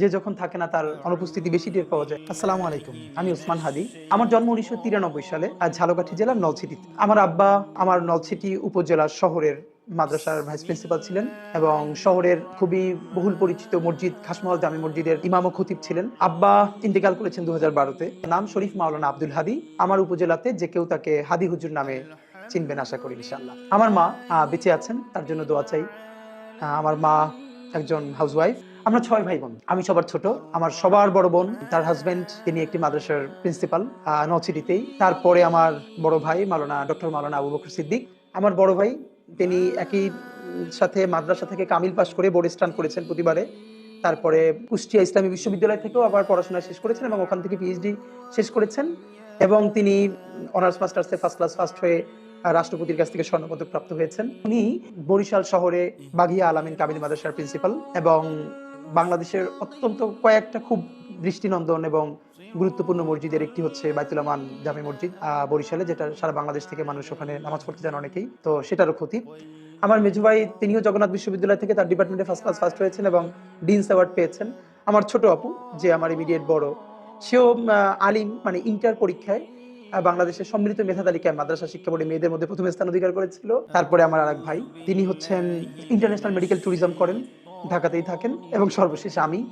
যে যখন থাকে না তার অনুপস্থিতি বেশি টের পাওয়া যায়। আসসালামু আলাইকুম, আমি ওসমান হাদি। আমার জন্ম উনিশশো তিরানব্বই সালে আর ঝালকাঠি জেলার নলছিটিতে আমার আব্বা আমার নলছিটি উপজেলার শহরের মাদ্রাসার ভাইস প্রিন্সিপাল ছিলেন এবং শহরের খুবই বহুল পরিচিত মসজিদ খাসমহল জামি মসজিদের ইমাম ও খতিব ছিলেন। আব্বা ইন্তেকাল করেছেন দু হাজার বারোতে। নাম শরীফ মাওলানা আব্দুল হাদি। আমার উপজেলাতে যে কেউ তাকে হাদি হুজুর নামে চিনবেন আশা করি ইনশাল্লাহ আমার মা বেঁচে আছেন, তার জন্য দোয়া চাই। আমার মা একজন হাউসওয়াইফ আমরা ছয় ভাই বোন। আমি সবার ছোট, আমার সবার বড় বোন, তার হাজবেন্ড তিনি একটি মাদ্রাসার প্রিন্সিপাল নচিটিতেই তারপরে আমার বড় ভাই মালানা ডক্টর মালানা আবু বকর সিদ্দিক। আমার বড় ভাই, তিনি একই সাথে মাদ্রাসা থেকে কামিল পাশ করে বোর্ড স্টান করেছেন প্রতিবারে। তারপরে কুষ্টিয়া ইসলামী বিশ্ববিদ্যালয় থেকেও আবার পড়াশোনা শেষ করেছেন এবং ওখান থেকে পিএইচডি শেষ করেছেন। এবং তিনি অনার্স মাস্টার্সে ফার্স্ট ক্লাস ফার্স্ট হয়ে রাষ্ট্রপতির কাছ থেকে স্বর্ণপদক প্রাপ্ত হয়েছেন। উনি বরিশাল শহরে বাঘিয়া আলামিন কামিল মাদ্রাসার প্রিন্সিপাল এবং বাংলাদেশের অত্যন্ত কয়েকটা খুব দৃষ্টিনন্দন এবং গুরুত্বপূর্ণ মসজিদের একটি হচ্ছে বাইতুল আমান জামে মসজিদ বরিশালে, যেটা সারা বাংলাদেশ থেকে মানুষ ওখানে নামাজ পড়তে যান অনেকেই। তো সেটারও ক্ষতি। আমার মেজু ভাই, তিনিও জগন্নাথ বিশ্ববিদ্যালয় থেকে তার ডিপার্টমেন্টে ফার্স্ট ক্লাস ফার্স্ট হয়েছেন এবং ডিনস অ্যাওয়ার্ড পেয়েছেন। আমার ছোট আপু, যে আমার ইমিডিয়েট বড়, সেও আলিম মানে ইন্টার পরীক্ষায় বাংলাদেশের সম্মিলিত মেধা তালিকায় মাদ্রাসা শিক্ষা বোর্ডে মেয়েদের মধ্যে প্রথম স্থান অধিকার করেছিল। তারপরে আমার আরেক ভাই, তিনি হচ্ছেন ইন্টারন্যাশনাল মেডিকেল ট্যুরিজম করেন, ঢাকাতেই থাকেন, এবং সর্বশেষ আমি।